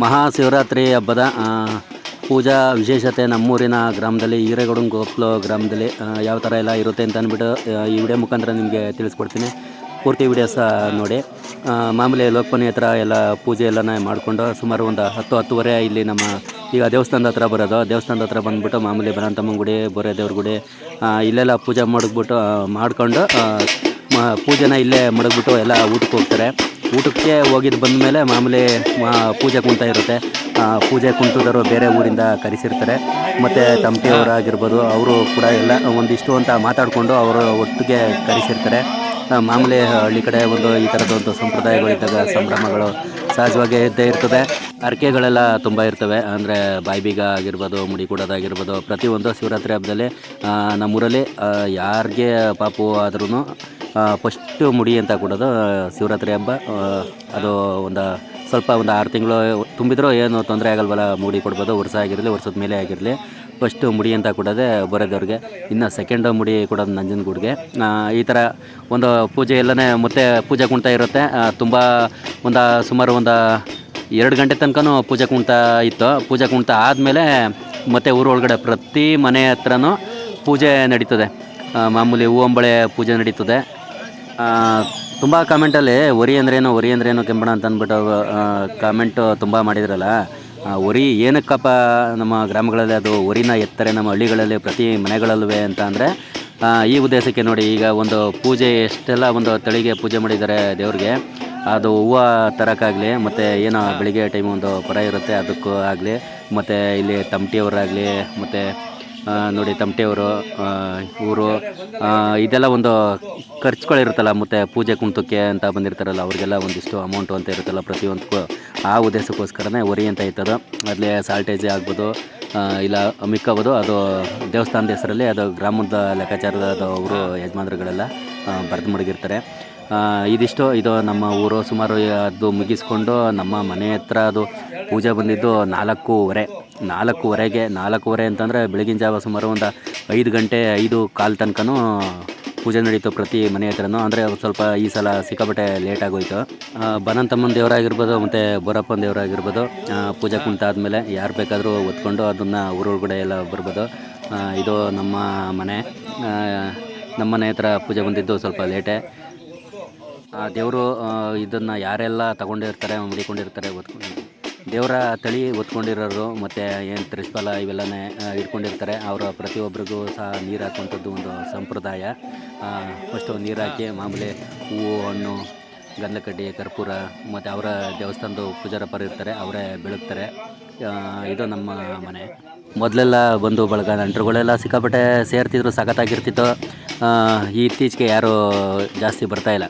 ಮಹಾಶಿವರಾತ್ರಿ ಹಬ್ಬದ ಪೂಜಾ ವಿಶೇಷತೆ ನಮ್ಮೂರಿನ ಗ್ರಾಮದಲ್ಲಿ ಈರೇಗೌಡನ ಗೋಪ್ಲು ಗ್ರಾಮದಲ್ಲಿ ಯಾವ ಥರ ಎಲ್ಲ ಇರುತ್ತೆ ಅಂತ ಅಂದ್ಬಿಟ್ಟು ಈ ವಿಡಿಯೋ ಮುಖಾಂತರ ನಿಮಗೆ ತಿಳಿಸ್ಕೊಡ್ತೀನಿ. ಪೂರ್ತಿ ವಿಡಿಯೋ ಸಹ ನೋಡಿ ಮಾಮೂಲಿ ಲೋಕಪನಿ ಹತ್ರ ಎಲ್ಲ ಪೂಜೆ ಎಲ್ಲನೇ ಮಾಡಿಕೊಂಡು ಸುಮಾರು ಒಂದು ಹತ್ತು, ಹತ್ತುವರೆ ಇಲ್ಲಿ ನಮ್ಮ, ಈಗ ದೇವಸ್ಥಾನದ ಹತ್ರ ಬರೋದು. ದೇವಸ್ಥಾನದ ಹತ್ರ ಬಂದ್ಬಿಟ್ಟು ಮಾಮೂಲಿ ಬನಂತಮ್ಮನ ಗುಡಿ ಬೋರೆ ದೇವ್ರ ಗುಡಿ ಇಲ್ಲೆಲ್ಲ ಪೂಜೆ ಮಾಡಿಬಿಟ್ಟು ಮಾಡಿಕೊಂಡು ಪೂಜೆನ ಇಲ್ಲೇ ಮಡಗ್ಬಿಟ್ಟು ಎಲ್ಲ ಊಟಕ್ಕೆ ಹೋಗ್ತಾರೆ. ಊಟಕ್ಕೆ ಹೋಗಿದ್ದು ಬಂದ ಮೇಲೆ ಮಾಮೂಲಿ ಪೂಜೆ ಕುಂತ ಇರುತ್ತೆ. ಪೂಜೆ ಕುಂತದವರು ಬೇರೆ ಊರಿಂದ ಕರೆಸಿರ್ತಾರೆ. ಮತ್ತು ತಮಟೆಯವರಾಗಿರ್ಬೋದು ಅವರು ಕೂಡ ಎಲ್ಲ ಒಂದಿಷ್ಟು ಅಂತ ಮಾತಾಡಿಕೊಂಡು ಅವರು ಒಟ್ಟಿಗೆ ಕರೆಸಿರ್ತಾರೆ. ಮಾಮೂಲಿ ಹಳ್ಳಿ ಕಡೆ ಒಂದು ಈ ಥರದ ಒಂದು ಸಂಪ್ರದಾಯಗಳಿದ್ದಾಗ ಸಂಭ್ರಮಗಳು ಸಹಜವಾಗಿ ಇದ್ದೇ ಇರ್ತದೆ. ಹರಕೆಗಳೆಲ್ಲ ತುಂಬ ಇರ್ತವೆ. ಅಂದರೆ ಬಾಯಿಬೀಗ ಆಗಿರ್ಬೋದು ಮುಡಿ ಕೊಡೋದಾಗಿರ್ಬೋದು ಪ್ರತಿಯೊಂದು ಶಿವರಾತ್ರಿ ಹಬ್ಬದಲ್ಲಿ ನಮ್ಮೂರಲ್ಲಿ ಯಾರಿಗೆ ಪಾಪು ಆದ್ರೂ ಫಸ್ಟು ಮುಡಿ ಅಂತ ಕೊಡೋದು ಶಿವರಾತ್ರಿ ಹಬ್ಬ. ಅದು ಒಂದು ಸ್ವಲ್ಪ ಒಂದು ಆರು ತಿಂಗಳು ತುಂಬಿದ್ರೂ ಏನು ತೊಂದರೆ ಆಗಲ್ವಲ್ಲ, ಮುಡಿ ಕೊಡ್ಬೋದು. ವರ್ಷ ಆಗಿರಲಿ, ವರ್ಷದ ಮೇಲೆ ಆಗಿರಲಿ. ಫಸ್ಟು ಮುಡಿ ಅಂತ ಕೊಡೋದೇ ಬರೋದವ್ರಿಗೆ. ಇನ್ನು ಸೆಕೆಂಡ್ ಮುಡಿ ಕೊಡೋದು ನಂಜನಗೂಡಿಗೆ. ಈ ಥರ ಒಂದು ಪೂಜೆ ಎಲ್ಲನೇ ಮತ್ತೆ ಪೂಜೆ ಕುಣ್ತಾ ಇರುತ್ತೆ. ತುಂಬ ಒಂದು ಸುಮಾರು ಒಂದು ಎರಡು ಗಂಟೆ ತನಕನೂ ಪೂಜೆ ಕುಣ್ತಾ ಇತ್ತು. ಪೂಜೆ ಕುಣ್ತಾ ಆದಮೇಲೆ ಮತ್ತೆ ಊರೊಳಗಡೆ ಪ್ರತಿ ಮನೆ ಹತ್ರನೂ ಪೂಜೆ ನಡೀತದೆ. ಮಾಮೂಲಿ ಹೂವಂಬಳೆ ಪೂಜೆ ನಡೀತದೆ. ತುಂಬ ಕಾಮೆಂಟಲ್ಲಿ ಒರಿ ಅಂದ್ರೇನು ಒರಿ ಅಂದ್ರೇನು ಕೆಂಬಣ ಅಂತ ಅಂದ್ಬಿಟ್ಟು ಕಾಮೆಂಟು ತುಂಬ ಮಾಡಿದ್ರಲ್ಲ. ಒರಿ ಏನಕ್ಕಪ್ಪ ನಮ್ಮ ಗ್ರಾಮಗಳಲ್ಲಿ ಅದು ಒರಿನ ಎತ್ತರೆ, ನಮ್ಮ ಹಳ್ಳಿಗಳಲ್ಲಿ ಪ್ರತಿ ಮನೆಗಳಲ್ಲೂ ಅಂತ ಅಂದರೆ ಈ ಉದ್ದೇಶಕ್ಕೆ ನೋಡಿ ಈಗ ಒಂದು ಪೂಜೆ, ಎಷ್ಟೆಲ್ಲ ಒಂದು ತಳಿಗೆ ಪೂಜೆ ಮಾಡಿದ್ದಾರೆ ದೇವ್ರಿಗೆ. ಅದು ಹೂವು ತರೋಕ್ಕಾಗಲಿ ಮತ್ತು ಏನೋ ಬೆಳಿಗ್ಗೆ ಟೈಮ್ ಒಂದು ಪರ ಇರುತ್ತೆ, ಅದಕ್ಕೂ ಆಗಲಿ, ಮತ್ತು ಇಲ್ಲಿ ತಮಟಿಯವರಾಗಲಿ, ಮತ್ತು ನೋಡಿ ತಮಟೆಯವರು ಊರು ಇದೆಲ್ಲ ಒಂದು ಖರ್ಚುಗಳಿರುತ್ತಲ್ಲ, ಮತ್ತು ಪೂಜೆ ಕುಂತಕ್ಕೆ ಅಂತ ಬಂದಿರ್ತಾರಲ್ಲ, ಅವ್ರಿಗೆಲ್ಲ ಒಂದಿಷ್ಟು ಅಮೌಂಟು ಅಂತ ಇರುತ್ತಲ್ಲ, ಪ್ರತಿಯೊಂದಕ್ಕೂ ಆ ಉದ್ದೇಶಕ್ಕೋಸ್ಕರನೇ ಒರಿ ಅಂತ ಇರ್ತದೆ. ಅಲ್ಲೇ ಸಾಲ್ಟೇಜ್ ಆಗ್ಬೋದು ಇಲ್ಲ ಮಿಕ್ಕಬೋದು, ಅದು ದೇವಸ್ಥಾನದ ಹೆಸರಲ್ಲಿ ಅದು ಗ್ರಾಮದ ಲೆಕ್ಕಾಚಾರದ ಅವರು ಯಜಮಾನರುಗಳೆಲ್ಲ ಬರೆದು ಮಡಗಿರ್ತಾರೆ ಇದಿಷ್ಟು, ಇದು ನಮ್ಮ ಊರು ಸುಮಾರು ಅದು ಮುಗಿಸ್ಕೊಂಡು ನಮ್ಮ ಮನೆ ಹತ್ರ ಅದು ಪೂಜೆ ಬಂದಿದ್ದು ನಾಲ್ಕೂವರೆ. ನಾಲ್ಕೂವರೆಗೆ, ನಾಲ್ಕೂವರೆ ಅಂತಂದರೆ ಬೆಳಗಿನ ಜಾವ ಸುಮಾರು ಒಂದು ಐದು ಗಂಟೆ, ಐದು ಕಾಲು ತನಕನೂ ಪೂಜೆ ನಡೀತು ಪ್ರತಿ ಮನೆ ಹತ್ರನೂ. ಅಂದರೆ ಸ್ವಲ್ಪ ಈ ಸಲ ಸಿಕ್ಕಾಪಟ್ಟೆ ಲೇಟ್ ಆಗೋಯ್ತು. ಬನಂತಮ್ಮನ ದೇವರಾಗಿರ್ಬೋದು, ಮತ್ತು ಬೋರಪ್ಪನ ದೇವರಾಗಿರ್ಬೋದು ಪೂಜೆ ಕುಂತಾದ್ಮೇಲೆ ಯಾರು ಬೇಕಾದರೂ ಒತ್ಕೊಂಡು ಅದನ್ನು ಊರೊಳಗಡೆ ಎಲ್ಲ ಬರ್ಬೋದು. ಇದು ನಮ್ಮ ಮನೆ. ನಮ್ಮ ಮನೆ ಹತ್ರ ಪೂಜೆ ಬಂದಿದ್ದು ಸ್ವಲ್ಪ ಲೇಟೇ ದೇವರು ಇದನ್ನು ಯಾರೆಲ್ಲ ತಗೊಂಡಿರ್ತಾರೆ ಮುಡಿಕೊಂಡಿರ್ತಾರೆ ದೇವರ ತಳಿ ಒತ್ಕೊಂಡಿರೋರು ಮತ್ತು ಏನು ತ್ರಿಸ್ಫಲ ಇವೆಲ್ಲನೇ ಆ, ಇಟ್ಕೊಂಡಿರ್ತಾರೆ. ಅವರ ಪ್ರತಿಯೊಬ್ಬರಿಗೂ ಸಹ ನೀರು ಹಾಕುವಂಥದ್ದು ಒಂದು ಸಂಪ್ರದಾಯ. ಫಸ್ಟು ನೀರು ಹಾಕಿ ಮಾಮೂಲಿ ಹೂವು ಹಣ್ಣು ಗಂಧಕಡ್ಡಿ ಕರ್ಪೂರ ಮತ್ತು ಅವರ ದೇವಸ್ಥಾನದ ಪೂಜಾರಪ್ಪರು ಇರ್ತಾರೆ ಅವರೇ ಬೆಳಗ್ತಾರೆ. ಇದು ನಮ್ಮ ಮನೆ. ಮೊದಲೆಲ್ಲ ಬಂದು ಬಳಗ ನಂಟರುಗಳೆಲ್ಲ ಸಿಕ್ಕಾಪಟ್ಟೆ ಸೇರ್ತಿದ್ರು ಸಖತ್ತಾಗಿರ್ತಿತ್ತು. ಆ, ಇತ್ತೀಚೆಗೆ ಯಾರೂ ಜಾಸ್ತಿ ಬರ್ತಾಯಿಲ್ಲ